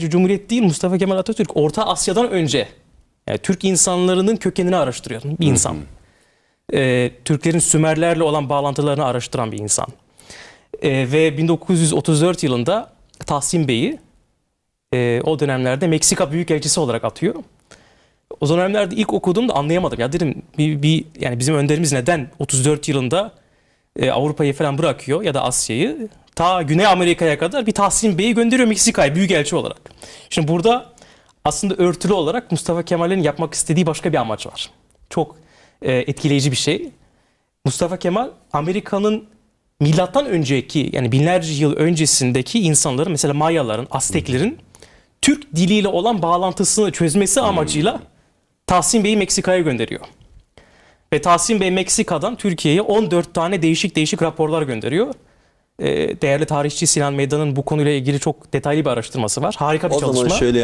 Cumhuriyet değil Mustafa Kemal Atatürk Orta Asya'dan önce yani Türk insanlarının kökenini araştırıyor bir insan. Ee, Türklerin Sümerlerle olan bağlantılarını araştıran bir insan. Ee, ve 1934 yılında Tahsin Bey'i e, o dönemlerde Meksika Büyükelçisi olarak atıyor. O dönemlerde ilk okuduğumda anlayamadım. Ya dedim bir, bir yani bizim önderimiz neden 34 yılında e, Avrupa'yı falan bırakıyor ya da Asya'yı ta Güney Amerika'ya kadar bir Tahsin Bey'i gönderiyor Meksika'ya büyükelçi olarak. Şimdi burada aslında örtülü olarak Mustafa Kemal'in yapmak istediği başka bir amaç var. Çok e, etkileyici bir şey. Mustafa Kemal Amerika'nın milattan önceki yani binlerce yıl öncesindeki insanların mesela Mayaların, Azteklerin Türk diliyle olan bağlantısını çözmesi amacıyla Tahsin Bey'i Meksika'ya gönderiyor. Ve Tahsin Bey Meksika'dan Türkiye'ye 14 tane değişik değişik raporlar gönderiyor. Ee, değerli tarihçi Sinan Meydan'ın bu konuyla ilgili çok detaylı bir araştırması var. Harika bir O çalışma. zaman şöyle